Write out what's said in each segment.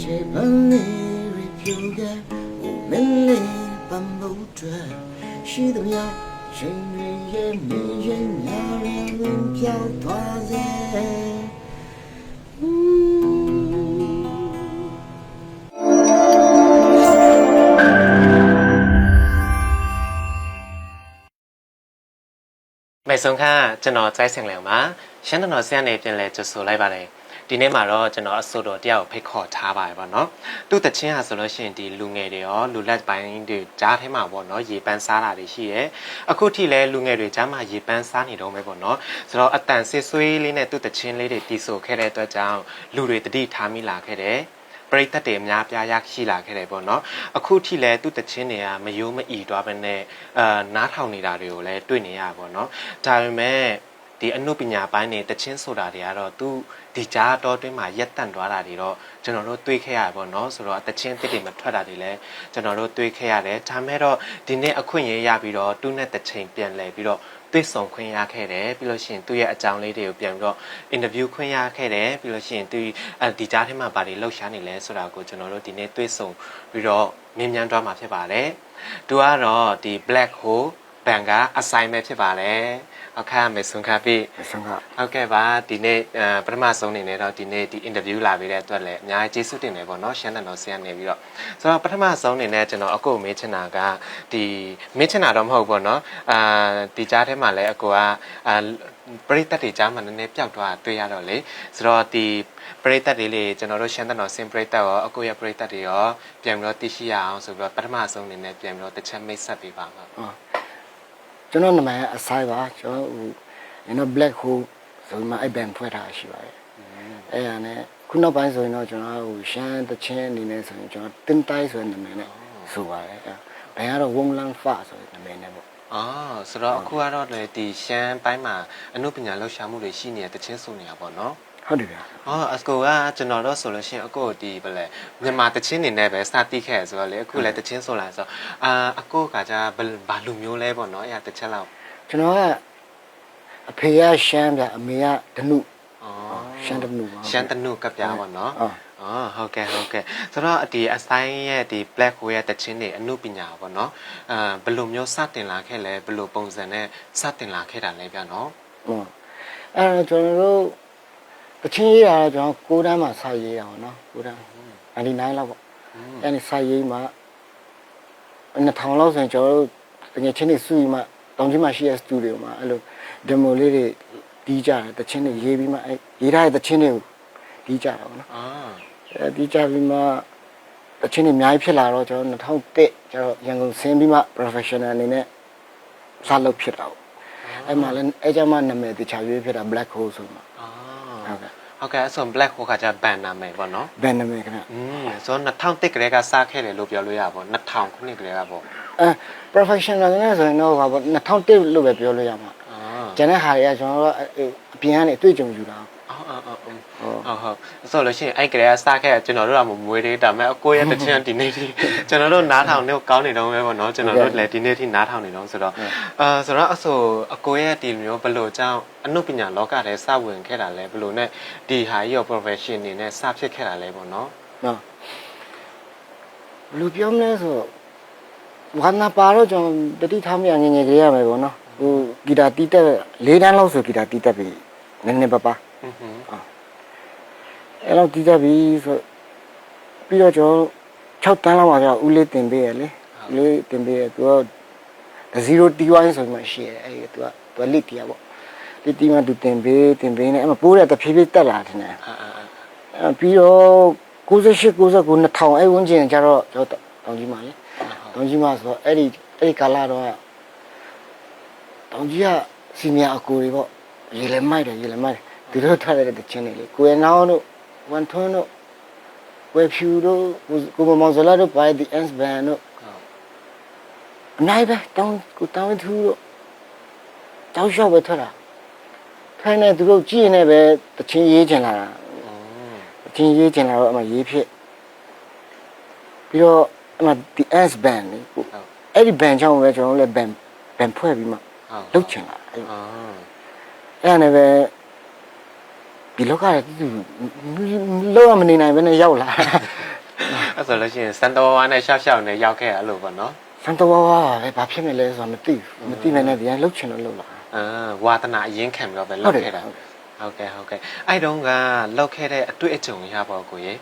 ခြေပန်းလေးရီပြူကဟိုမင်းလေးပန်းဖို့အတွက်ရှိသမျှချိန်တွေရဲ့နေရင်များရင်ပြောင်းသွားစေမေဆုံခန်းကကျွန်တော်စိုက်ဆင်လျောင်ပါရှမ်းတော်တော်ဆရာနေပြင်လဲကြဆိုလိုက်ပါတယ် ဒီနေ့မှာတော့ကျွန်တော်အစိုးတော်တယောက်ကိုဖိတ်ခေါ်ထားပါတယ်ပေါ့နော်သူ့တချင်းဟာဆိုလို့ရှိရင်ဒီလူငယ်တွေရောလူလက်ပိုင်းတွေကြားထဲမှာပေါ့နော်ရေပန်းစားတာတွေရှိတယ်အခုထိလဲလူငယ်တွေကြားမှာရေပန်းစားနေတော့မယ်ပေါ့နော်ဆိုတော့အတန်စစ်ဆွေးလေးနဲ့သူ့တချင်းလေးတွေတီးဆိုခဲ့တဲ့အတွက်ကြောင့်လူတွေတတိထားမိလာခဲ့တယ်ပရိသတ်တွေအများပြားရရှိလာခဲ့တယ်ပေါ့နော်အခုထိလည်းသူ့တချင်းတွေကမယိုးမအီသွားဘဲနဲ့အာနားထောင်နေတာတွေကိုလည်းတွေ့နေရပါပေါ့နော်ဒါပေမဲ့ ဒီအနုပညာပိုင်းတွေတချင်းဆိုတာတွေကတော့သူဒီကြားတော်တွင်းမှာရက်တန့်သွားတာတွေတော့ကျွန်တော်တို့တွေးခဲ့ရပါပေါ့နော်ဆိုတော့တချင်းတစ်တွေမထွက်တာတွေလည်းကျွန်တော်တို့တွေးခဲ့ရတယ်ဒါမဲ့တော့ဒီနေ့အခွင့်အရေးရပြီးတော့သူ့နဲ့တချင်းပြန်လဲပြီးတော့တွေ့ဆုံခွင့်ရခဲ့တယ်ပြီးလို့ရှိရင်သူ့ရဲ့အကြောင်းလေးတွေကိုပြန်ပြီးတော့အင်တာဗျူးခွင့်ရခဲ့တယ်ပြီးလို့ရှိရင်သူအဲဒီကြားထဲမှာဗာတွေလှုပ်ရှားနေလဲဆိုတာကိုကျွန်တော်တို့ဒီနေ့တွေ့ဆုံပြီးတော့မြင်မြန်သွားမှာဖြစ်ပါတယ်။သူကတော့ဒီ black hole ဘန်က assignment ဖြစ်ပါတယ်။ ဟုတ်ခါမယ်ဆွန်ခါပြီဆုံးကဟုတ်ကဲ့ပါဒီနေ့အဲပထမဆုံးအနေနဲ့တော့ဒီနေ့ဒီ interview လာပေးတဲ့အတွက်လည်းအများကြီးကျေးဇူးတင်တယ်ပေါ့နော်ရှမ်းတန်တော်ဆရာနေပြီးတော့ဆိုတော့ပထမဆုံးအနေနဲ့ကျွန်တော်အကိုကိုမေးချင်တာကဒီမေးချင်တာတော့မဟုတ်ဘူးပေါ့နော်အာဒီကြားထဲမှာလည်းအကိုကအာပရိသတ်တွေကြားမှာနည်းနည်းပျောက်သွားတာတွေ့ရတော့လေဆိုတော့ဒီပရိသတ်တွေလေကျွန်တော်တို့ရှမ်းတန်တော်ဆင်ပရိသတ်ရောအကိုရဲ့ပရိသတ်တွေရောပြန်ပြီးတော့သိရှိရအောင်ဆိုပြီးတော့ပထမဆုံးအနေနဲ့ပြန်ပြီးတော့တစ်ချက်မိတ်ဆက်ပေးပါမှာ ကျွန်တော်နာမည်အဆိုင်ပါကျွန်တော်ဟိုကျွန်တော် black hole ဆိုပြီးမှအဲ့ဘန်ဖွဲ့ထားရှိပါတယ်အဲ့ဒါနဲ့ခုနောက်ပိုင်းဆိုရင်တော့ကျွန်တော်ဟိုရှမ်းတချင်းအနေနဲ့ဆိုရင်ကျွန်တော်တင်တိုင်းဆိုတဲ့နာမည်နဲ့ဆိုပါတယ်အဲ့ဘန်ကတော့ဝုံလန်းဖဆိုတဲ့နာမည်နဲ့ပေါ့အော်ဆိုတော့အခုကတော့လေဒီရှမ်းပိုင်းမှာအနုပညာလှူရှာမှုတွေရှိနေတဲ့တချင်းစုနေတာပေါ့နော် ဟုတ်တယ်ဗျာ။အော်အစကိုကကျွန်တော်တို့ဆိုလို့ရှိရင်အခုဒီဗလဲမြန်မာတချင်းနေနဲ့ပဲစတိခဲ့ဆိုတော့လေအခုလည်းတချင်းဆိုလာဆိုအာအကိုကကြဘယ်ဘာလူမျိုးလဲပေါ့နော်အဲ့ဒါတစ်ချက်လောက်ကျွန်တော်ကအဖေကရှမ်းဗျာအမေကဒနု။အော်ရှမ်းတနုပါရှမ်းတနုကပြားပေါ့နော်အော်။အော်ဟုတ်ကဲ့ဟုတ်ကဲ့ဆိုတော့ဒီအဆိုင်ရဲ့ဒီ black hole ရဲ့တချင်းတွေအနုပညာပေါ့နော်။အာဘယ်လိုမျိုးစတင်လာခဲ့လဲဘယ်လိုပုံစံနဲ့စတင်လာခဲ့တာလဲဗျာနော်ဟုတ်အဲ့တော့ကျွန်တော်တို့ တချင်းရေးတာတော့ကျွန်တော်ကိုးတန်းမှာစာရေးတာပေါ့နော်ကိုးတန်း99လောက်ပေါ့အဲ့ဒီစာရေးမှာ2000လောက်ဆိုရင်ကျွန်တော်တို့တကယ်ချင်းတွေစုပြီးမှတောင်ကြီးမှာရှိတဲ့စတူဒီယိုမှာအဲ့လိုဒမိုလေးတွေတီးကြတယ်တချင်းတွေရေးပြီးမှအဲ့ရေးထားတဲ့တချင်းတွေကိုတီးကြတာပေါ့နော်။အော်အဲ့တီးကြပြီးမှတချင်းတွေအများကြီးဖြစ်လာတော့ကျွန်တော်2001ကျွန်တော်ရန်ကုန်ဆင်းပြီးမှ professional အနေနဲ့စလုပ်ဖြစ်တာပေါ့အဲ့မှာလည်းအဲ့ကြမှာနာမည်တခြားရွေးဖြစ်တာ black hole ဆိုမှာအော်ဟုတ်ကဲ့ ဟုတ်ကဲ့အဲ့ဆို black hole ကကြဘန်နာမယ်ပေါ့နော်ဘယ်နာမည်ခင်ဗျอืมဆိုတော့2001ကလေးကစခဲ့တယ်လို့ပြောလို့ရပါဘော2000ခုနှစ်ကလေးကပေါ့အဲ professional နဲ့ဆိုရင်တော့ဟာပေါ့2001လို့ပဲပြောလို့ရမှာအာ ကျန်တဲ့ဟာတွေကကျွန်တော်တို့အပြင်ကနေအတွေ့အကြုံယူတာအော်အော်အော် ဟုတ်ဟုတ်ဆိုလို့ရှိရင်အဲ့ကလေးကစခဲ့ကျွန်တော်တို့ကမွေးသေးဒါပေမဲ့အကိုရဲ့တချင်ဒီနေ့ထိကျွန်တော်တို့နားထောင်နေကောင်းနေတော့ပဲပေါ့နော်ကျွန်တော်တို့လည်းဒီနေ့ထိနားထောင်နေတော့ဆိုတော့အာဆိုတော့အဆိုအကိုရဲ့ဒီမျိုးဘလို့ကြောင့်အနုပညာလောကထဲစဝင်ခဲ့တာလဲဘလို့ ਨੇ ဒီဟာကြီးရော profession နေနဲ့စဖြစ်ခဲ့တာလဲပေါ့နော်နော်လူပြောမလဲဆိုဝါနာပါတော့ကျွန်တော်တတိထားမရငငယ်ကလေးရမယ်ပေါ့နော်ဟိုဂီတာတီးတက်၄တန်းလောက်ဆိုဂီတာတီးတက်ပြီနည်းနည်းပါးပါး အဲ့လောက်တီးတက်ပြီဆိုပြီးတော့ကျွန်တော်6တန်းလောက်မှာကျတော့ဦးလေးတင်ပေးရလေဦးလေးတင်ပေးရသူက0 T1 ဆိုမှရှိရဲအဲ့ဒီသူကသူကလစ်တီးရပေါ့လစ်တီးမှသူတင်ပေးတင်ပေးနေအဲ့မှာပိုးတဲ့တဖြည်းဖြည်းတက်လာတယ်နဲ့အာအာအာအဲပြီးတော့98 99 2000အဲ့ဝန်းကျင်ကျတော့ကျွန်တော်တောင်ကြီးမှာလေတောင်ကြီးမှာဆိုတော့အဲ့ဒီအဲ့ဒီကာလတော့တောင်ကြီးကစီနီယာအကိုတွေပေါ့ရေလည်းမိုက်တယ်ရေလည်းမိုက်တယ် သူတို့ထားတဲ့တချင်းတွေလေကိုယ်နောင်းတို့ဝန်ထွန်းတို့ဝေဖြူတို့ကိုမမောင်ဇလာတို့ပါဒီ ends band တို့အနိုင်ပဲတောင်းကိုတောင်းသူတို့တောင်းလျှောက်ပဲထွက်တာထိုင်းနေသူတို့ကြည့်နေပဲတချင်းရေးချင်လာတာအချင်းရေးချင်လာတော့အမရေးဖြစ်ပြီးတော့အမဒီ S band လေကိုအဲ့ဒီ band ချောင်းပဲကျွန်တော်တို့လည်း band band ဖွဲ့ပြီးမှဟုတ်လုပ်ချင်လာအဲ့အာအဲ့ဒါနဲ့ပဲ ဒီလောကရဲ့သူလောကမနေနိုင်ဘဲနဲ့ရောက်လာအဲ့ဆိုလို့ရှိရင်စန်တော်ဝါနဲ့ရှောက်ရှောက်နဲ့ရောက်ခဲ့ရလို့ပေါ့နော်စံတော်ဝါပဲဘာဖြစ်မလဲဆိုတာမသိဘူးမသိနိုင်တဲ့ဒီတိုင်းလှုပ်ချင်လို့လှုပ်လာအာဝါသနာအရင်ခံပြီးတော့ပဲလောက်ခဲ့တာဟုတ်ကဲ့ဟုတ်ကဲ့အဲ့တုန်းကလောက်ခဲ့တဲ့အတွေ့အကြုံရပါကိုရေ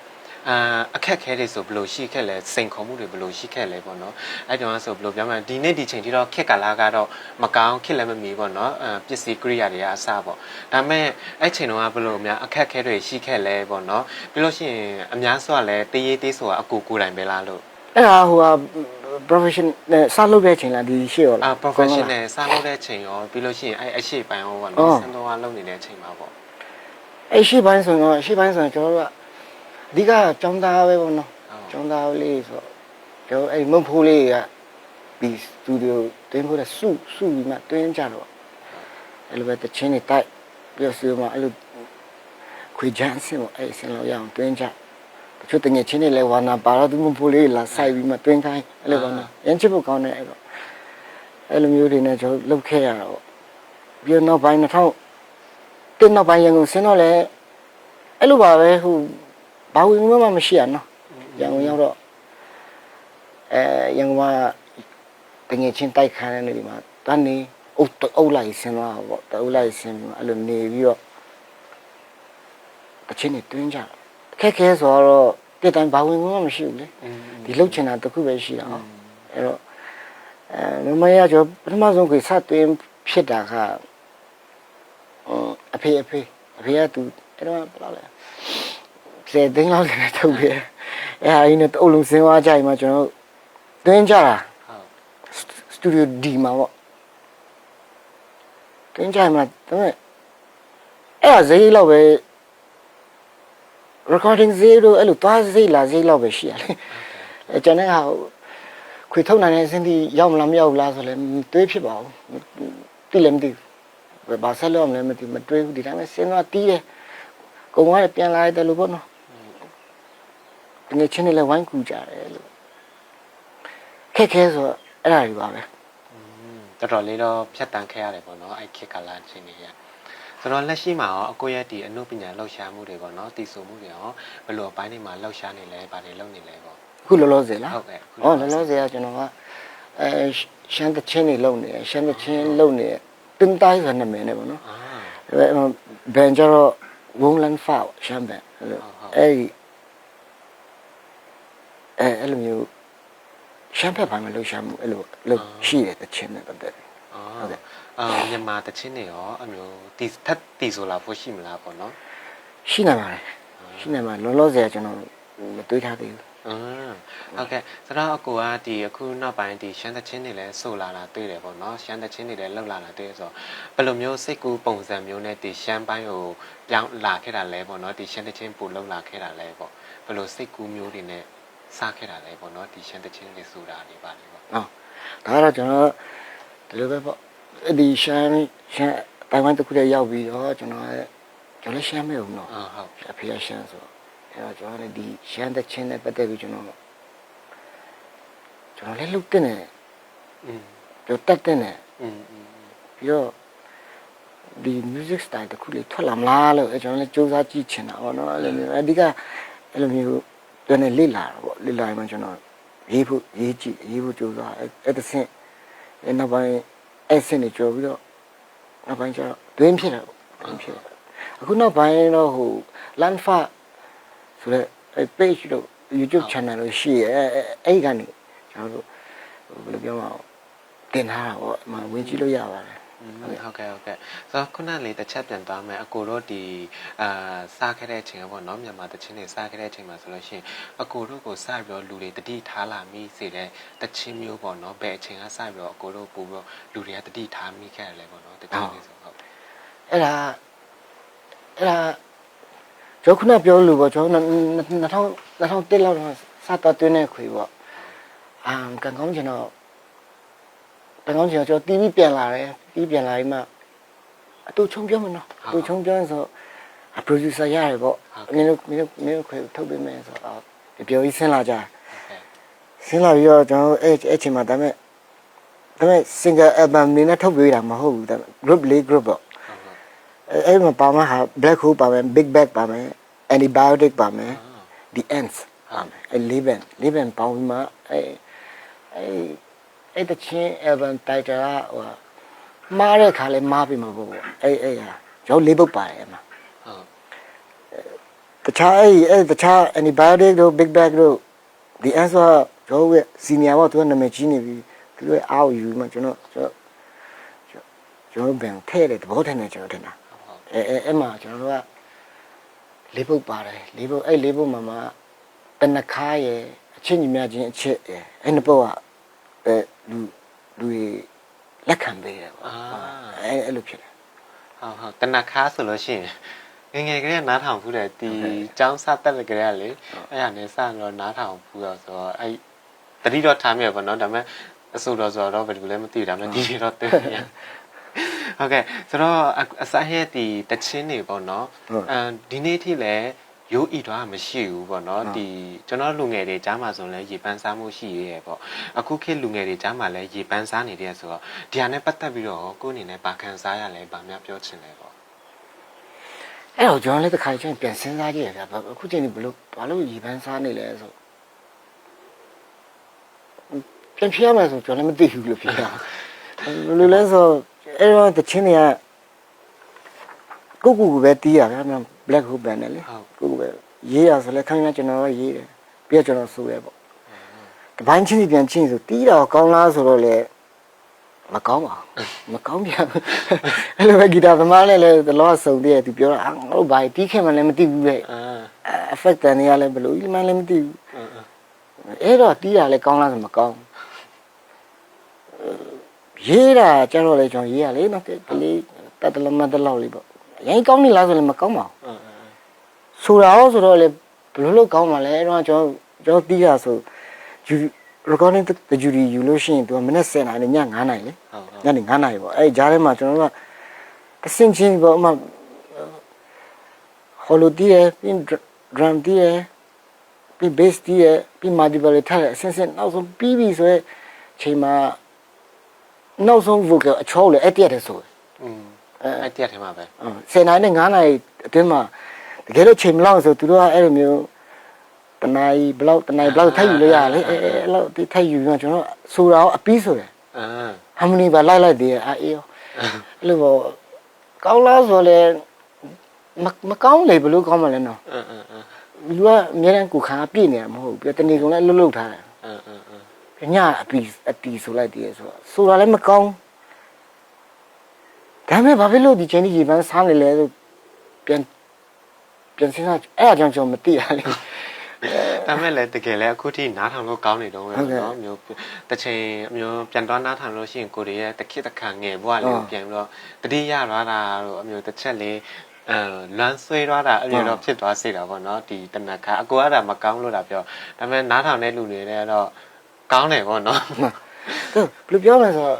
အာအခက်ခဲတွေဆိုဘယ်လိုရှိခဲ့လဲစိန်ခေါ်မှုတွေဘယ်လိုရှိခဲ့လဲပေါ့နော်အဲ့တုန်းကဆိုဘယ်လိုပြောမလဲဒီနေ့ဒီချိန်ထိတော့ခက်ကလာကတော့မကောင်းခက်လည်းမမီပေါ့နော်အာပစ္စည်းကိရိယာတွေကအစပေါ့ဒါပေမဲ့အဲ့ချိန်တုန်းကဘယ်လိုများအခက်ခဲတွေရှိခဲ့လဲပေါ့နော်ပြီးလို့ရှိရင်အများစုကလည်းတေးရေးတေးဆိုတာအကူကိုယ်တိုင်ပဲလားလို့အဲ့ဒါဟိုဟာ profession နဲ့စလုပ်တဲ့အချိန်လားဒီရှေ့ရောအာလား professional စားလို့တဲ့ချိန်ရောပြီးလို့ရှိရင်အဲ့အရှိပိုင်းရောပေါ့အော်နော်စံတော်ကလုပ်နေတဲ့အချိန်မှာပေါ့အဲ့ရှေ့ပိုင်းဆိုတော့ရှေ့ပိုင်းဆိုရင်ကျွန်တော်တို့က အဓိကចောင်းသားပဲပေါ့နော်ဟုတ်ចောင်းသားလေးဆိုတော့ကျွန်တော်အဲ့မုတ်ဖိုးလေးကဒီစတူဒီယိုတွင်းဖို့တဲ့စုစုပြီးမှတွင်းကြတော့အဲ့လိုပဲတချင်းတွေတိုက်ပြီးတော့စီမှာအဲ့လိုခွေချမ်းစင်ပေါ့အဲ့စင်လို့ရအောင်တွင်းကြတချို့တငယ်ချင်းတွေလည်းဝါနာပါတော့သူမုတ်ဖိုးလေးလာဆိုင်ပြီးမှတွင်းခိုင်းအဲ့လိုပေါ့နော်ရမ်းချစ်ဖို့ကောင်းတယ်အဲ့တော့အဲ့လိုမျိုးတွေနဲ့ကျွန်တော်လုပ်ခဲ့ရတာပေါ့ပြီးတော့နောက်ပိုင်း2000တင်းနောက်ပိုင်းရန်ကုန်ဆင်းတော့လေအဲ့လိုပါပဲဟို ဘာဝင်မှမရှိရနော်ရန်ကုန်ရောက်တော့အဲရန်ကုန်မှာတငယ်ချင်းတိုက်ခိုင်းတဲ့နေဒီမှာတန်းနေအုပ်အုပ်လိုက်ဆင်းသွားတာပေါ့တအုပ်လိုက်ဆင်းပြီးမှအဲ့လိုနေပြီးတော့အချင်းနေတွင်းကြအခက်ခဲဆိုတော့တက်တိုင်းဘာဝင်မှမရှိဘူးလေอืมဒီလှုပ်ချင်တာတစ်ခုပဲရှိတာဟောအဲ့တော့အဲမမရကျော်ပထမဆုံးကိုစတွင်းဖြစ်တာကအဖေအဖေအဖေကသူအဲ့တော့ဘယ်လောက်လဲ စေသိန်းလောက်လည်းထုတ်ပြအဲအင်းနဲ့အုပ်လုံးစင်းသွားကြရင်မှကျွန်တော်တွင်းကြတာဟုတ်စတူဒီယိုဒီမှာပေါ့တွင်းကြရင်မှဒါပေမဲ့အဲ့ဒါဈေးလောက်ပဲ recording ဈေးတို့အဲ့လိုသွားဈေးလာဈေးလောက်ပဲရှိရလေအဲကျွန်တော်ကခွေထုတ်နိုင်တဲ့အဆင့်ထိရောက်မလားမရောက်ဘူးလားဆိုလည်းမတွေးဖြစ်ပါဘူးတိလည်းမသိဘူးဘာဆက်လို့မလဲမသိမတွေးဘူးဒီတိုင်းပဲစဉ်းစားတီးတယ်ကုံသွားတယ်ပြန်လာတယ်လို့ပေါ့နော် ငွေချင်းတွေလည်းဝိုင်းကူကြတယ်လို့ခက်ခဲဆိုတော့အဲ့ဒါတွေပါပဲอืมတော်တော်လေးတော့ဖြတ်တန်းခဲ့ရတယ်ပေါ့နော်အဲ့ခေတ်ကာလချင်းတွေရဆိုတော့လက်ရှိမှာရောအကိုရဲ့ဒီအနုပညာလှောက်ရှားမှုတွေပေါ့နော်တည်ဆူမှုတွေရောဘယ်လိုအပိုင်းတွေမှာလှောက်ရှားနေလဲဗာတွေလုပ်နေလဲပေါ့အခုလောလောဆယ်လားဟုတ်ကဲ့အခု။အော်လောလောဆယ်ကကျွန်တော်ကအဲရှမ်းတချင်းတွေလုံနေတယ်ရှမ်းတချင်းလုံနေတယ်တင်းတိုင်းဆိုတဲ့နာမည်နဲ့ပေါ့နော်အာ။အဲဘန်ကျတော့ဝုံလန်ဖာရှမ်းဘန်အဲ့လိုဟုတ်ဟုတ် အဲ့ဒီအဲအဲ့လိုမျိုးရှမ်းဘက်ပိုင်းမှာလှူရှာမှုအဲ့လိုလှူရှိတယ်တချင်းနဲ့ပတ်သက်တယ်အော်ဟုတ်ကဲ့အာမြန်မာတချင်းတွေရောအမျိုးတီထက်တီဆိုလာဖို့ရှိမလားပေါ့နော်။ရှိနေပါတယ်။ရှိနေမှာလောလောဆယ်ကကျွန်တော်မတွေးထားသေးဘူးอืมဟုတ်ကဲ့ဆိုတော့အကိုကဒီအခုနောက်ပိုင်းဒီရှမ်းတချင်းတွေလည်းဆိုလာတာတွေ့တယ်ပေါ့နော်ရှမ်းတချင်းတွေလည်းလောက်လာတာတွေ့ရဆိုတော့ဘယ်လိုမျိုးစိတ်ကူးပုံစံမျိုးနဲ့ဒီရှမ်းပိုင်းကိုပြောင်းလာခဲ့တာလဲပေါ့နော်ဒီရှမ်းတချင်းပို့လောက်လာခဲ့တာလဲပေါ့ဘယ်လိုစိတ်ကူးမျိုးတွေနဲ့ စားခဲ့တာလဲပေါ့နော်ဒီရှမ်းတချင်းလေးဆိုတာနေပါလေပေါ့ဟုတ်ဒါကတော့ကျွန်တော်ဒီလိုပဲပေါ့ဒီရှမ်းရှမ်းတိုင်ဝမ်တစ်ခုတည်းရောက်ပြီးတော့ကျွန်တော်ရဲ့ကျွန်တော်ရှမ်းမဲဦးနော်ဟုတ်ဟုတ်အဖေရှမ်းဆိုတော့အဲတော့ကျွန်တော်လည်းဒီရှမ်းတချင်းနဲ့ပတ်သက်ပြီးကျွန်တော်ကျွန်တော်လည်းလှုပ်တင်တယ်အင်းပြောတတ်တင်တယ်အင်းပြီးတော့ဒီ music style တစ်ခုလေးထွက်လာမလားလို့ကျွန်တော်လည်းစူးစမ်းကြည့်ချင်တာပေါ့နော်အဲ့လိုမျိုးအဓိကအဲ့လိုမျိုး တွန်းနေလေ့လာတော့ပေါ့လေ့လာရင်မှကျွန်တော်ရေးဖို့ရေးကြည့်ရေးဖို့စူးစမ်းအဲ့တစ်ဆင့်အဲ့နောက်ပိုင်းအဲ့ဆင့်တွေကြော်ပြီးတော့နောက်ပိုင်းကျတော့တွင်းဖြစ်တာပေါ့တွင်းဖြစ်တယ်အခုနောက်ပိုင်းတော့ဟို landfa ဆိုတော့အဲ့ page တို့ YouTube channel တို့ရှိရဲအဲ့အဲ့အဲ့ကနေကျွန်တော်တို့ဟိုဘယ်လိုပြောမလဲတင်ထားတာပေါ့အမှဝင်ကြည့်လို့ရပါတယ်อืม ဟုတ်ကဲ့ဟုတ်ကဲ့ဆိုတော့ခုနလေးတစ်ချက်ပြန်သွားမယ်အကိုတို့ဒီအာစားခဲ့တဲ့အချိန်ကပေါ့နော်မြန်မာတချင်းတွေစားခဲ့တဲ့အချိန်မှာဆိုလို့ရှိရင်အကိုတို့ကိုစပြီးတော့လူတွေတတိထားလာမိစေတဲ့တချင်းမျိုးပေါ့နော်ဘယ်အချိန်ကစပြီးတော့အကိုတို့ပို့ပြီးတော့လူတွေကတတိထားမိခဲ့တယ်လဲပေါ့နော်တချင်းလေးဆိုဟုတ်အဲ့ဒါအဲ့ဒါကျွန်တော်ခုနပြောလို့ပေါ့ကျွန်တော်2000 2001လောက်တော့စတော့တွင်းနေခွေပေါ့အာကံကောင်းကျွန်တော် ကံကောင်းကျွန်တော်ကျွန်တော် TV ပြန်လာတယ် TV ပြန်လာပြီးမှအတူချုံပြောမနော်အတူချုံပြောရင်ဆိုအ producer ရတယ်ပေါ့မင်းတို့မင်းတို့မင်းတို့ခွေထုတ်ပေးမယ်ဆိုတော့ပြောပြီးဆင်းလာကြတယ်ကဲ့ဆင်းလာပြီးတော့ကျွန်တော်အဲ့အဲ့ချိန်မှာဒါပေမဲ့ဒါပေမဲ့ single album နေနဲ့ထုတ်ပေးတာမဟုတ်ဘူးဒါပေမဲ့ group လေး group ပေါ့ဟုတ်ဟုတ်အအဲ့အဲ့မှာပါမှာဟာ black hole ပါမယ် big bang ပါမယ် antibiotic ပါမယ် the ants ပါမယ်အဲ့လေးဘန်လေးဘန်ပေါင်းပြီးမှအဲ့အဲ့ အဲ့တချင်း album title ကဟိုမားတဲ့ခါလဲမားပြီမှာပေါ့အဲ့အဲ့ဟာကျောင်းလေးပုတ်ပါတယ်အဲ့မှာဟုတ်တခြားအဲ့အဲ့တခြား antibiotic တို့ big bang တို့ the answer ကျောင်းရဲ့ senior ဘောသူကနာမည်ကြီးနေပြီသူတို့အားကိုယူမှကျွန်တော်ကျွန်တော်ကျွန်တော်ဘယ်ထဲတဲ့သဘောထင်တယ်ကျွန်တော်ထင်တာဟုတ်အဲအဲအဲ့မှာကျွန်တော်တို့ကလေးပုတ်ပါတယ်လေးပုတ်အဲ့လေးပုတ်မှာမှာတနခါရဲ့အချင်းညီမချင်းအချစ်ရဲ့အဲ့နှစ်ပုတ်က အဲလူလူတွေလက်ခံပေးတယ်ပေါ့အဲအဲ့လိုဖြစ်တယ်ဟုတ်ဟုတ်တနခါဆိုလို့ရှိရင်ငယ်ငယ်ကလေးကနားထောင်ဖူးတယ်ဒီចောင်းစတက်တဲ့ကလေးကလေအဲ့ဟာနဲ့စတော့နားထောင်ဖူးတော့ဆိုတော့အဲ့တတိတော့ထားမြဲပေါ့နော်ဒါပေမဲ့အဆိုတော်ဆိုတော့ဘယ်လိုလဲမသိဘူးဒါပေမဲ့ဒီတော့သိရဟုတ်ကဲ့ဆိုတော့အစဟဲ့ဒီတချင်းနေပေါ့နော်အဲဒီနေ့ထိလည်း ရိုးဤတော့မရှိဘူးပေါ့နော်ဒီကျွန်တော်လူငယ်တွေကြားမှာဆိုလည်းရေပန်းစားမှုရှိရဲပေါ့အခုခေတ်လူငယ်တွေကြားမှာလည်းရေပန်းစားနေတယ်ဆိုတော့ဒီဟာနဲ့ပတ်သက်ပြီးတော့ကိုယ်အနေနဲ့ဗာခံစားရလဲဗာများပြောချင်လဲပေါ့အဲ့တော့ကျွန်တော်လည်းတစ်ခါချင်းပြန်စဉ်းစားကြည့်ရဗျာအခုချိန်ဒီဘလို့ဘာလို့ရီပန်းစားနေလဲဆိုပြန်ဖြေရမယ်ဆိုကျွန်တော်လည်းမသိဘူးလို့ဖြေတာဘယ်လိုလဲဆိုအဲ့တော့တချင်းတွေက ကိုကူကူပဲတီးရဗျာ black hole band နဲ့လေဟုတ်ကိုယ်ကပဲရေးရဆိုလဲခိုင်းရကျွန်တော်ကရေးတယ်ပြီးတော့ကျွန်တော်ဆိုရဲပေါ့တပိုင်းချင်းစီပြန်ချင်းဆိုတီးတော့ကောင်းလားဆိုတော့လေမကောင်းပါဘူးမကောင်းပြန်ဘူးအဲ့လိုပဲဂီတာသမားလည်းလည်းတလောဆုံတည်းသူပြောတာငါတို့ဘာတီးခင်မှလည်းမသိဘူးပဲအာ effect တန်နေရလဲဘယ်လိုမှလည်းမသိဘူးအာအဲ့တော့တီးတာလည်းကောင်းလားဆိုမကောင်းရေးတာကျတော့လေကျွန်တော်ရေးရလေနော်ကလေးတတ်တလမတ်တလောက်လေးပေါ့ ရင်ကောင်းနေလားဆိုလည်းမကောင်းပါဘူးအာဆိုတာရောဆိုတော့လေဘယ်လိုလုပ်ကောင်းမှာလဲအဲ့တော့ကျွန်တော်ကျွန်တော်တီးတာဆို ju- recording the jury ယူလို့ရှိရင်သူကမနေ့7နာရီည9နာရီလေဟုတ်ဟုတ်ညနေ9နာရီပေါ့အဲ့ဒီကြားထဲမှာကျွန်တော်တို့ကတဆင်ချင်းပေါ့အမဟိုလိုတီးရယ်ပြီး drum တီးရယ်ပြီး bass တီးရယ်ပြီး multiple ထားရယ်အဆင့်ဆင့်နောက်ဆုံးပြီးပြီဆိုရဲချိန်မှာနောက်ဆုံး vocal အချောလေအဲ့တည့်ရတယ်ဆိုတယ်อืม အဲ့တရားထဲမှာပဲ10နာရီနဲ့9နာရီအတွင်းမှာတကယ်လို့ချိန်မလောက်ဆိုသူတို့ကအဲ့လိုမျိုးတနာရီဘလောက်တနာရီဘလောက်ထိုက်ယူလို့ရလေအဲအဲ့လောက်ဒီထိုက်ယူရင်ကျွန်တော်ဆိုတာရောအပီးဆိုတယ်အာဟာမနီပါလိုက်လိုက်သေးတယ်အာအေးရောအဲ့လိုပေါ့ကောင်းလားဆိုလဲမမကောင်းလေဘလို့ကောင်းမလဲနော်အာအာအာလူကအများတန်းကိုခံအပြည့်နေမှာမဟုတ်ဘူးပြတနေကုန်လည်းလှုပ်လှုပ်ထားတယ်အာအာအာညအပီအတီဆိုလိုက်တည်းဆိုတော့ဆိုတာလည်းမကောင်း ဒါပေမဲ့ဘာဖြစ်လို့ဒီချိန်ကြီးရေပန်းစားနေလဲဆိုပြန်ပြန်စဉ်းစားအဲ့အကြောင်းကျွန်တော်မသိရလေ ဒါမဲ့လည်းတကယ်လည်းအခုထိနားထောင်လို့ကောင်းနေတော့ပဲ ဟုတ်ကဲ့ เนาะမျိုးတစ်ချိန်အမျိုးပြန်သွားနားထောင်လို့ရှိရင်ကိုရီးယားတစ်ခေတ်တစ်ခါငယ်ဘွားလေးကို ဟုတ် ပြန်ပြီးတော့တတိယသွားတာတို့အမျိုးတစ်ချက်လေးအဲလွမ်းဆွေးသွားတာအမျိုးတော့ဖြစ်သွားစေတာပေါ့เนาะဒီတနက်ခါအကိုကဒါမကောင်းလို့တာပြောဒါပေမဲ့နားထောင်တဲ့လူတွေလည်းတော့ကောင်းတယ်ပေါ့เนาะ သူဘယ်လိုပြောမလဲဆိုတော့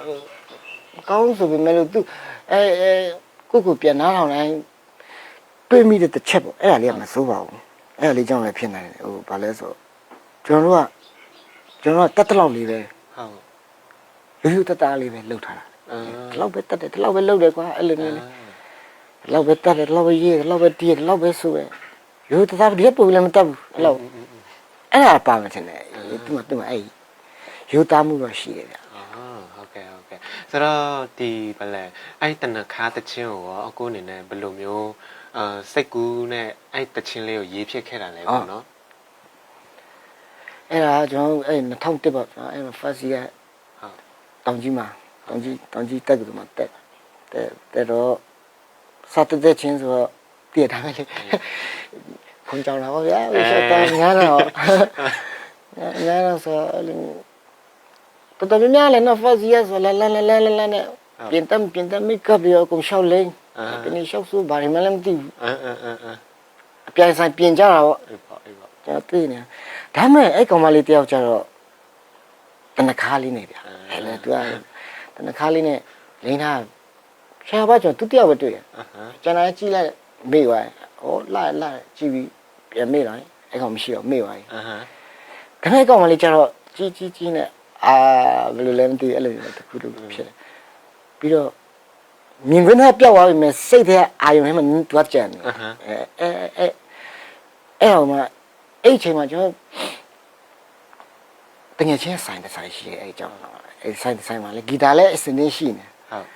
မကောင်းဆိုပေမဲ့လို့သူ အဲအဲကိုကိုပြန်နားထောင်တိုင်းတွေးမိတဲ့တစ်ချက်ပေါ့အဲ့ဒါလေးကမစိုးပါဘူးအဲ့ဒါလေးကြောင့်လည်းဖြစ်နိုင်တယ်ဟိုဘာလဲဆိုတော့ကျွန်တော်တို့ကကျွန်တော်ကတက်တလောက်လေးပဲဟုတ်ရိုးရိုးတက်တာလေးပဲလှုပ်ထားတာအာဒီလောက်ပဲတက်တယ်ဒီလောက်ပဲလှုပ်တယ်ကွာအဲ့လိုမျိုးလေဒီလောက်ပဲတက်တယ်ဒီလောက်ပဲရေးတယ်ဒီလောက်ပဲတီးတယ်ဒီလောက်ပဲဆိုပဲရိုးတသားဒီကပုံလည်းမတက်ဘူးအဲ့လောက်အဲ့ဒါပါမှထင်တယ်သူကသူကအဲ့ရိုးသားမှုတော့ရှိတယ်ဗျအာဟုတ် ကဲ့ဟုတ်ကဲ့ဆိုတော့ဒီဘယ်လဲအဲ့တနခါတချင်းကိုရောအကိုအနေနဲ့ဘယ်လိုမျိုးအာစိတ်ကူးနဲ့အဲ့တချင်းလေးကိုရေးဖြစ်ခဲ့တာလဲပေါ့နော်အဲ့ဒါကျွန်တော်အဲ့2001ပေါ့ကျွန်တော်အဲ့ first year ဟုတ်တောင်ကြီးမှာတောင်ကြီးတောင်ကြီးတက်ကတူမှာတက်တက်တက်တော့စတဲ့တဲ့ချင်းဆိုတော့ပြည့်ထားမယ်လေခွန်ကြောင်လာပါဗျာဝိစက်တန်ညာတော့ညာတော့ဆိုအဲ့လို တော်တော်များများလည်းနော် first year ဆိုလာလာလာလာလာနဲ့ပြင်တမ်းပြင်တမ်း make up ရောကုန်ရှောက်လိမ့်ဒီနေ့ရှောက်ဆိုဘာမှလည်းမသိဘူးအင်းအင်းအင်းအင်းအပြိုင်ဆိုင်ပြင်ကြတာပေါ့အေးပေါ့အေးပေါ့ကျွန်တော်သိနေဒါမဲ့အဲ့ကောင်မလေးတယောက်ကျတော့တနခါလေးနေဗျအဲ့လေသူကတနခါလေးနဲ့လိန်ထားဆရာဘာကျွန်တော်သူတယောက်ပဲတွေ့ရအဟမ်းကျွန်တော်ကြည့်လိုက်မေ့သွားဟောလာလာကြည့်ပြီးပြန်မေ့လိုက်အဲ့ကောင်မရှိတော့မေ့သွားပြီအဟမ်းဒါမဲ့ကောင်မလေးကျတော့ကြီးကြီးကြီးနဲ့ အာဘယ်လိုလဲမသိဘူးအဲ့လိုမျိုးတစ်ခုတစ်ခုဖြစ်တယ်ပြီးတော့မြင်ခွင့်နဲ့ပြောက်သွားပြီမဲ့စိတ်ထဲအာယုံထဲမှာတွတ်ကြံနေအဟမ်းအဲအဲအဲအဲ့တော့မှအဲ့ချိန်မှာကျွန်တော်တကယ်ချင်းဆိုင်တဲ့ဆိုင်ရှိတယ်အဲ့ကြောင့်အဲ့ဆိုင်တဲ့ဆိုင်မှာလေဂီတာလည်းအစင်းနေရှိနေဟုတ်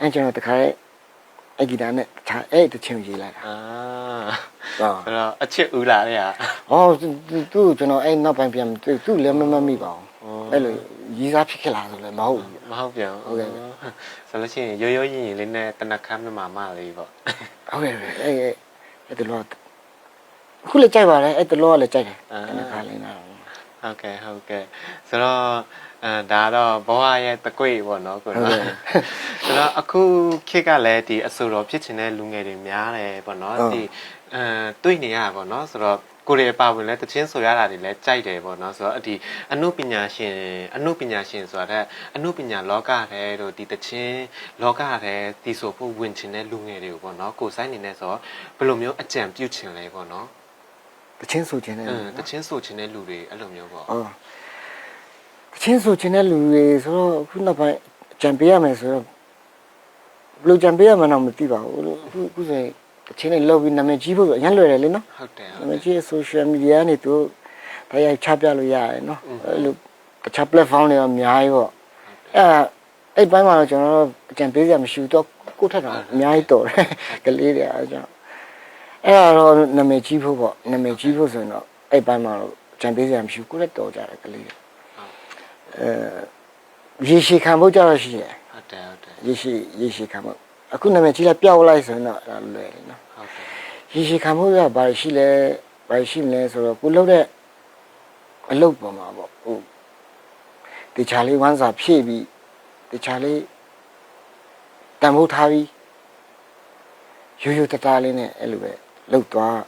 အဲ့ကျွန်တော်တခါလေအဲ့ဂီတာနဲ့တခြားအဲ့တချင်းရေးလိုက်တာအာဟုတ်ဆိုတော့အချစ်ဦးလာတဲ့ဟာဟောသူသူ့ကျွန်တော်အဲ့နောက်ပိုင်းပြန်သူသူ့လည်းမမမိပါဘူးအဲ့လို ရေးစားဖြစ်ခဲ့လားဆိုလည်းမဟုတ်ဘူး မဟုတ်ပြန်ဟုတ်ကဲ့ ဆိုလို့ရှိရင်ရိုးရိုးရင်ရင်လေးနဲ့တနခမ်းမြမမလေးပေါ့ဟုတ်ကဲ့အဲ့အဲ့အဲ့တလောခုလည်းကြိုက်ပါတယ်အဲ့တလောကလည်းကြိုက်တယ်တနခါလေးနာဟုတ်ကဲ့ဟုတ်ကဲ့ဆိုတော့အဲဒါတော့ဘဝရဲ့တကွေ့ပေါ့နော်ကိုဟုတ်နော်ကဲ့ဆိုတော့အခုခေတ်ကလည်းဒီအဆိုတော်ဖြစ်ချင်တဲ့လူငယ်တွေများတယ်ပေါ့နော်ဟုတ်ဒီအဲတွေ့နေရတာပေါ့နော်ဆိုတော့ ကိုရီအပါဝင်လဲတချင်းဆိုရတာတွေလည်းကြိုက်တယ်ပေါ့နော်ဆိုတော့ဒီအနုပညာရှင်အနုပညာရှင်ဆိုတာတဲ့အနုပညာလောကထဲတို့ဒီတချင်းလောကထဲဒီဆိုဖို့ဝင်ချင်တဲ့လူငယ်တွေကိုပေါ့နော်ကိုယ်ဆိုင်နေနေဆိုတော့ဘယ်လိုမျိုးအကြံပြုချင်လဲပေါ့နော်တချင်းဆိုခြင်းနဲ့အင်းတချင်းဆိုချင်တဲ့လူတွေအဲ့လိုမျိုးပေါ့အော်တချင်းဆိုခြင်းတဲ့လူတွေဆိုတော့ခုနောက်ပိုင်းကြံပေးရမယ်ဆိုတော့ဘယ်လိုကြံပေးရမှန်းတော့မသိပါဘူးအခုအခုဆိုရင် တချင်းတွေလောက်ပြီးနာမည်ကြီးဖို့အရင်လွယ်တယ်လေနော်ဟုတ်တယ်ဟုနာတ်မတယ်ည်ကြီး social media နေသူတရားရိုက်ချပြလို့ရတယ်နော်อืมအဲ့လိုတခြား platform တွေကအများကြီးပေါ့အဲ့ဒါအဲ့ဘက်မှာတော့ကျွန်တော်တို့အကြံပေးစရာမရှိဘူးတော့ကိုယ့်ထက်တော့အများကြီးတော်တယ်ကလေးတွေအဲကြောင့်အဲ့ဒါတော့နာမည်ကြီးဖို့ပေါ့နာမည်ကြီးဖို့ဆိုရင်တော့အဲ့ဘက်မှာတော့အကြံပေးစရာမရှိဘူးကိုယ့်ထက်တော်ကြတယ်ကလေးတွေအဲရေရှည်ခံဖို့ကြတော့ရှိတယ်ဟုတ်တယ်ဟုတ်တယ်ရေရှည်ရေရှည်ခံဖို့ အခုနာမည်ကြီးလိုက်ပျောက်လိုက်ဆိုရင်တော့အဲ့ဒါလွယ်တယ်နော်ဟုတ်ကဲ့ရည်ရှိခံမှုကဘာရှိလဲဘာရှိမလဲဆိုတော့ကိုလုပ်တဲ့အလုပ်ပေါ်မှာပေါ့ဟုတ်တခြားလေးဝမ်းစာဖြည့်ပြီးတခြားလေးတန်ဖိုးထားပြီးရိုးရိုးတသားလေးနဲ့အဲ့လိုပဲလှုပ်သွား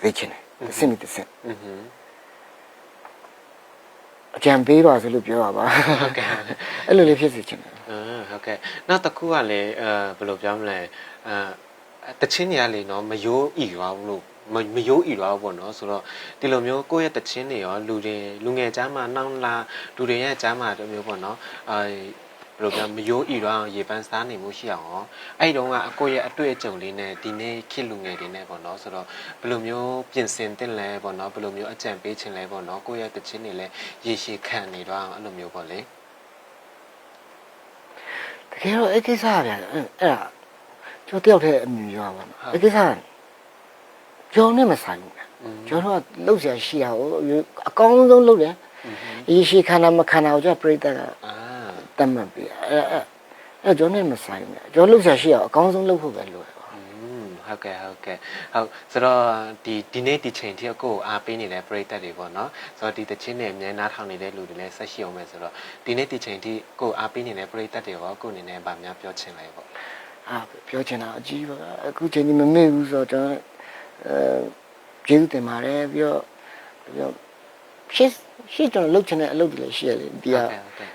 ဝေးချင်တယ်အစ်မတစ်စင်အင်း အကြံပေးပါဆိုလို့ပြောတာပါဟုတ်ကဲ့အဲ့လိုလေးဖြစ်စေချင်တယ်အင်းဟုတ်ကဲ့နောက်တစ်ခုကလည်းအဲဘယ်လိုပြောမလဲအဲတချင်းတွေကလေနော်မယိုးဤရွာဘူးလို့မမယိုးဤရွာဘူးပေါ့နော်ဆိုတော့ဒီလိုမျိုးကိုယ့်ရဲ့တချင်းတွေရောလူတွေလူငယ်ကြားမှာနှောင်းလာလူတွေရဲ့ကြားမှာတမျိုးပေါ့နော်အဲ ဘယ်လိုပြောမယိုးဤရွာအောင်ရေပန်းစားနေမှုရှိအောင်ရောအဲ့ဒီတုန်းကအကိုယ့်ရဲ့အတွေ့အကြုံလေးနဲ့ဒီနေ့ခေတ်လူငယ်တွေနဲ့ပေါ့နော်ဆိုတော့ဘယ်လိုမျိုးပြင်ဆင်တင်လဲပေါ့နော်ဘယ်လိုမျိုးအကြံပေးခြင်းလဲပေါ့နော်ကိုယ့်ရဲ့တချင်းတွေလည်းရေရှည်ခံနေတော့အောင်အဲ့လိုမျိုးပေါ့လေတကယ်တော့အဲ့ကိစ္စကဗျာအဲ့အဲ့ဒါကျွန်တော်တယောက်တည်းအမြင်ပြောပါမယ်အဲ့ကိစ္စကကြောင်းနဲ့မဆိုင်ဘူးဗျာอืมကျွန်တော်ကလှုပ်ရှားရှိတာကိုအကောင်းဆုံးလှုပ်တယ်အရေးရှိခန္ဓာမခန္ဓာကိုကျပြိတ္တကအာ တတ်မှတ်ပြီအဲ့အဲ့အဲ့ကျွန်တော်နဲ့မဆိုင်ဘူးကျွန်တော်လှုပ်ရှားရှိအောင်အကောင်းဆုံးလှုပ်ဖို့ပဲလိုတယ်ပေါ့อืมဟုတ်ကဲ့ဟုတ်ကဲ့ဟုတ်ဆိုတော့ဒီဒီနေ့ဒီချိန်ထိကိုကိုအားပေးနေတဲ့ပရိသတ်တွေပေါ့နော်ဆိုတော့ဒီတချင်းနဲ့အများနားထောင်နေတဲ့လူတွေလည်းဆက်ရှိအောင်ပဲဆိုတော့ဒီနေ့ဒီချိန်ထိကိုအားပေးနေတဲ့ပရိသတ်တွေရောကိုအနေနဲ့ဗာများပြောချင်လိုက်ပေါ့အာပြောချင်တာအကြီးပါအခုချိန်ကြီးမမေ့ဘူးဆိုတော့ကျွန်တော်အဲကျေးဇူးတင်ပါတယ်ပြီးတော့ပြီးတော့ရှစ်ရှစ်ကျွန်တော်လှုပ်ချင်တဲ့အလုပ်တွေလည်းရှိရတယ်ဒီကဟုတ်ကဲ့ဟုတ်ကဲ့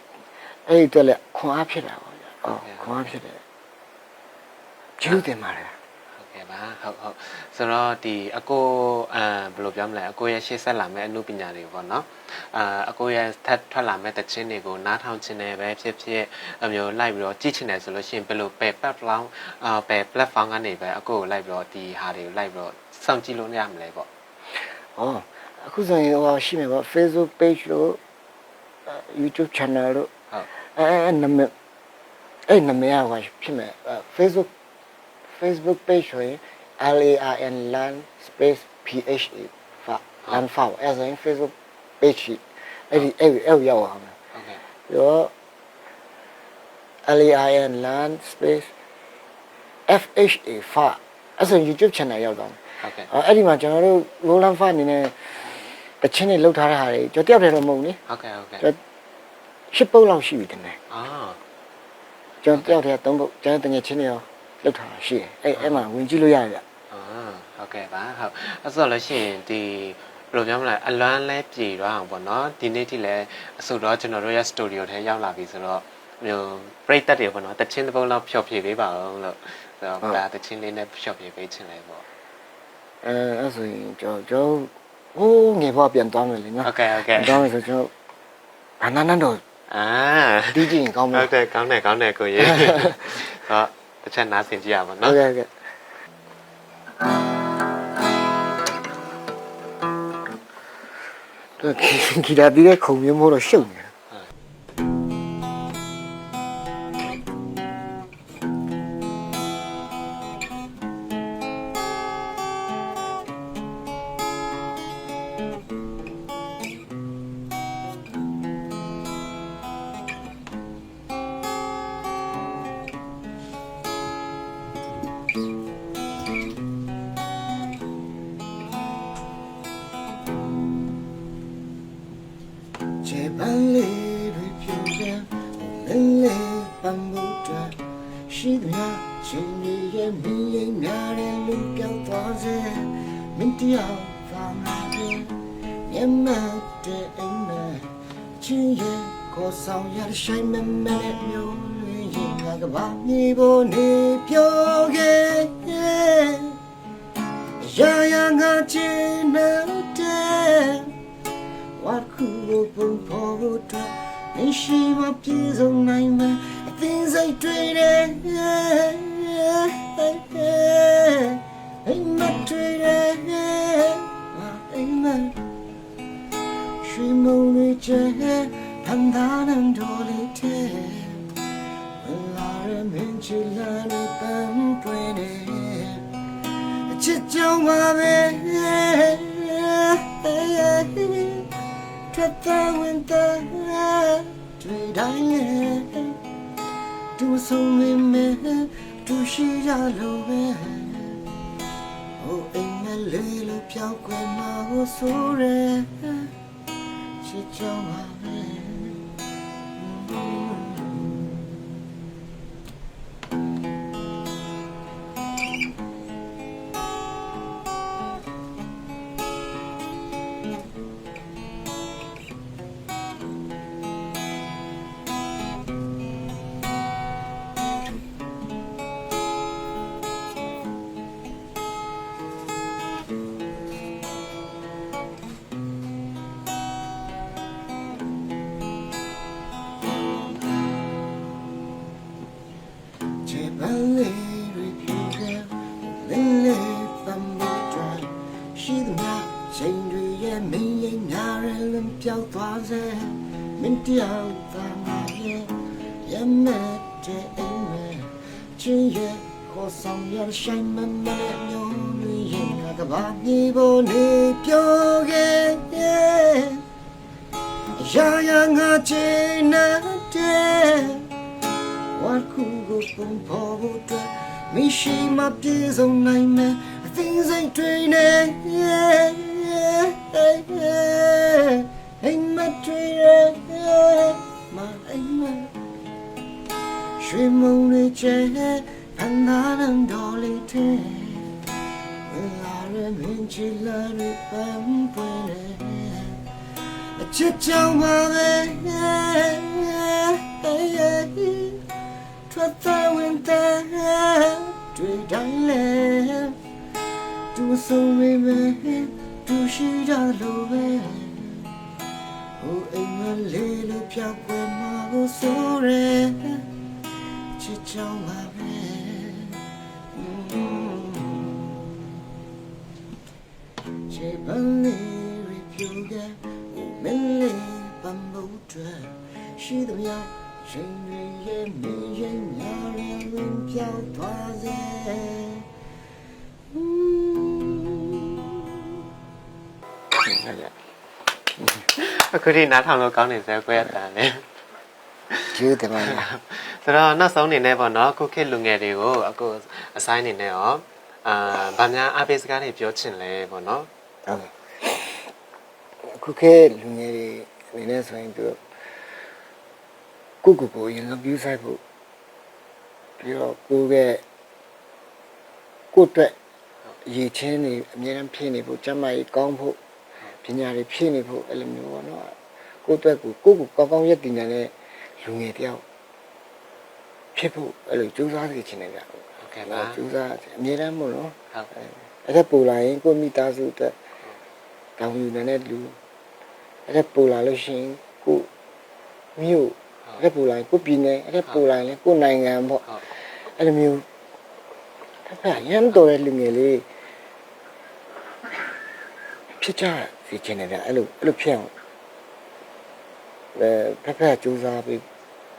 အဲ့ဒီအတွက်လည်းခွန်အားဖြစ်တာပေါ့ဗျာ။အော်ဟုတ်ကဲ့ခွန်အားဖြစ်တယ်။ကျေးဇူးတင်ပါတယ်ဟုတ်ကဲ့ပါဟုတ်ဟုတ်ဆိုတော့ဒီအကိုအဲဘယ်လိုပြောမလဲအကိုရဲ့ရှေ့ဆက်လာမယ့်အမှုပညာတွေပေါ့နော်အာအကိုရဲ့ထပ်ထွက်လာမယ့်တခြင်းတွေကိုနားထောင်ခြင်းနဲ့ပဲဖြစ်ဖြစ်အမျိုးလိုက်ပြီးတော့ကြည့်ချင်တယ်ဆိုလို့ရှိရင်ဘယ်လိုပဲ platform အာပဲ platform ကနေပဲအကိုကိုလိုက်ပြီးတော့ဒီဟာတွေကိုလိုက်ပြီးတော့စောင့်ကြည့်လို့ရမလဲပေါ့။အော်အခုဆိုရင်ဟောရှိမယ်ပေါ့ Facebook page လို့အဲ YouTube channel လို့ ဟုတ်အဲအဲနမည်အဲ့နမည်ကဟောဖြစ်မယ်အဲ Facebook Facebook page ဆိုရင် L A R N land space P H A ဖာ land ဖာအဲ့ဒါဆိုရင် Facebook page အဲ့ဒီအဲ့ဒီအဲ့ဒီရောက်အောင်မယ်ဟုတ်ကဲ့ပြီးတော့ L A I N land space F H A ဖာအဲ့ဒါဆိုရင် YouTube channel ရောက်တော့မယ်ဟုတ်ကဲ့အဲ့အဲ့ဒီမှာကျွန်တော်တို့ Roland Fund အနေနဲ့တချင်းတွေလောက်ထားတဲ့ဟာတွေကျွန်တော်တယောက်တည်းတော့မဟုတ်ဘူးလေဟုတ်ကဲ့ဟုတ်ကဲ့ကျွန်တော် ရှစ်ပုတ်လောက်ရှိပြီတင်တယ်အာကျွန်တော်တယောက်တည်းသုံးပုတ်ကျွန်တော်တငယ်ချင်းတွေရောလောက်ထားတာရှိတယ်အဲ့အဲ့မှာဝင်ကြည့်လို့ရတယ်ဗျအာဟုတ်ကဲ့ပါဟုတ်အဲ့ဆိုလို့ရှိရင်ဒီဘယ်လိုပြောမလဲအလွမ်းလဲပြည်တော့အောင်ပေါ့နော်ဒီနေ့ထိလည်းအဆိုတော့ကျွန်တော်တို့ရဲ့ studio ထဲရောက်လာပြီဆိုတော့မျိုးပရိသတ်တွေပေါ့နော်တချင်းတစ်ပုတ်လောက်ဖြော်ဖြေပေးပါအောင်လို့ဆိုတော့ဒါတချင်းလေးနဲ့ဖြော်ဖြေပေးချင်တယ်ပေါ့အဲအဲ့ဆိုရင်ကျွန်တော်ကျွန်တော်ဟိုးငယ်ဘဝပြန်သွားမယ်လေနော်ဟုတ်ကဲ့ဟုတ်ကဲ့သွားမယ်ဆိုကျွန်တော်ဘာနာနန်းတော့ အာဒီကြည့်ရင်ကောင်းမဟုလားတ်တယ်ကောင်းတယ်ကောင်းတယ်ကိုကြီးဟောတစ်ချက်နားဆင်ကြည့်ရပါဟုနော်တ်ကဲ့ဟုတ်ကဲ့တော့ခီတာတီးတဲ့ခုံမျိုးမို့တော့ရှုပ်နေတယ် and then and dolly tear Lara Minchilla Pam traded ချစ်ကြောင်ပါပဲထပ်သဝင်တဲ့တွေ့တိုင်းလေသူဆုံးမင်းမဲသူရှိရလို့ပဲဟိုအိမ်မလေးလို့ပြောင်းခွဲမှာဟိုဆိုရဲချ တယောက်သာငါရဲ့ရမတ်တဲ့အိမ်မဲ့ချင်းရဲ့ခေါ်ဆောင်ရရှိုင်းမမနဲ့မျိုးတွေရင်ငါကဘာမြေပေါ်နေပြောခဲ့ရာရာငါချင်တဲ့ What could go from forward Me she my tears on nightmare Things ain't training Ain't My ain't my ရွှေမုံလေးကျဲဖန်သာနံတော်လေးတဲ့လာရမင်းချီလာရပန်းပွင့်လေအချစ်ကြောင်ပါပဲထွက်သွားဝင်တဲ့တွေ့တိုင်းလေသူဆုံးရမယ်သူရှိကြလို့ပဲ ဟိုအိမ်မလေးလို့ပြောက်ွယ်မှာကိုဆိုရဲချစ်ကြောင်ပါပဲချေပန်းလေးရပြူကမင်းလေးပန်းမုတ်တွရှိသမျှချိန်တွေရဲ့မင်းရဲ့ညာရန်ပြောင်းသွားစေ အခုဒီနားထောင်လို့ကောင်းနေစဲကိုရတန်လေကျေးဇူးတင်ပါတယ်ဆိုတော့နောက်ဆုံးအနေနဲ့ပေါ့နော်ခုခေတ်လူငယ်တွေကိုအခုအဆိုင်အနေနဲ့ရောအာဗာများအားပေးစကားတွေပြောချင်လဲပေါ့နော်ဟုတ်ကဲ့အခုခေတ်လူငယ်တွေအနေနဲ့ဆိုရင်သူကိုကိုကိုရင်လုံးပြူးဆိုင်ဖို့ပြီးတော့ကိုကကိုအတွက်ရည်ချင်းနေအများအားဖြည့်နေဖို့ကျမ်းမာရေးကောင်းဖို့ ပညာတွေဖြည့်နေဖို့အဲ့လိုမျိုးပေါ့နော်ကိုအတွက်ကိုကိုကိုကောင်းကောင်းရက်တည်နေတဲ့လူငယ်တယောက်ဖြစ်ဖို့အဲ့လိုကြိုးစားနေချင်တယ်ဗျဟုတ်ကဲ့ပါကြိုးစားအများအားမို့နော်ဟုတ်အဲ့ဒါပူလာရင်ကိုမိသားစုအတွက်တောင်းယူနေတဲ့လူအဲ့ဒါပူလာလို့ရှိရင်ကိုမြို့အဲ့ဒါပူလာရင်ကိုပြည်နယ်အဲ့ဒါပူလာရင်လည်းကိုနိုင်ငံပေါ့ဟုတ်အဲ့လိုမျိုးဖက်ရမ်းတော်တဲ့လူငယ်လေးဖြစ်ကြ စီချင်တယ်ဗျအဲ့လိုအဲ့လိုဖြစ်အောင်အဲဖက်ဖက်စူးစမ်းပြီး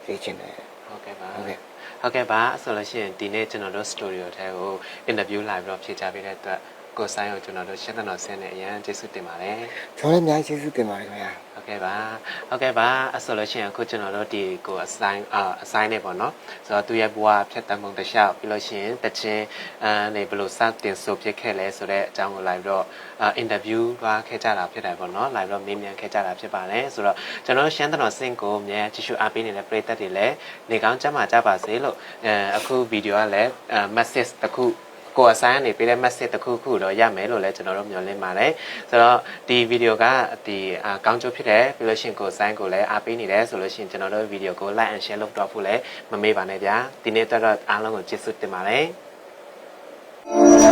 စီချင်တယ်ဟုတ်ကဲ့ပါဟုတ်ကဲ့ဟုတ်ကဲ့ပါဆိုလို့ရှိရင်ဒီနေ့ကျွန်တော်တို့ studio ထဲကို interview လာပြီးတော့ဖြေချပေးတဲ့အတွက် ကိုဆိုင်ကိုကျွန်တော်တို့ရှင်းတဲ့တော်ဆင်းနဲ့အရန်ကျေးဇူးတင်ပါတယ်ကျွန်တော်လည်းအများကြီးကျေးဇူးတင်ပါတယ်ခင်ဗျာဟုတ်ကဲ့ပါဟုတ်ကဲ့ပါအဆိုလို့ရှိရင်အခုကျွန်တော်တို့ဒီကိုအဆိုင်အာအဆိုင်နေပေါ့နော်ဆိုတော့သူရဲ့ဘဝဖြတ်တမ်းပုံတစ်လျှောက်ပြီးလို့ရှိရင်တချင်းအဲနေဘယ်လိုစတင်ဆိုဖြစ်ခဲ့လဲဆိုတဲ့အကြောင်းကိုလိုက်ပြီးတော့အာအင်တာဗျူးသွားခဲ့ကြတာဖြစ်တယ်ပေါ့နော်လိုက်ပြီးတော့မေးမြန်းခဲ့ကြတာဖြစ်ပါတယ်ဆိုတော့ကျွန်တော်တို့ရှမ်းတတော်စင်ကိုအများကြီးကြည့်ရှုအားပေးနေတဲ့ပရိသတ်တွေလည်းနေကောင်းကြမှာကြပါစေလို့အဲအခုဗီဒီယိုကလည်းအဲ message တစ်ခု ကိုအဆိုင်ကနေပေးတဲ့ message တစ်ခုခုတော့ရမယ်လို့လည်းကျွန်တော်တို့မျှော်လင့်ပါတယ်ဆိုတော့ဒီဗီဒီယိုကဒီကောင်းကျိုးဖြစ်တယ်ပြီးလို့ရှိရင်ကိုဆိုင်ကိုလည်းအားပေးနေတယ်ဆိုလို့ရှိရင်ကျွန်တော်တို့ဗီဒီယိုကို like and share လုပ်တော့ဖို့လည်းမမေ့ပါနဲ့ဗျာဒီနေ့တော့အားလုံးကိုကျေးဇူးတင်ပါတယ်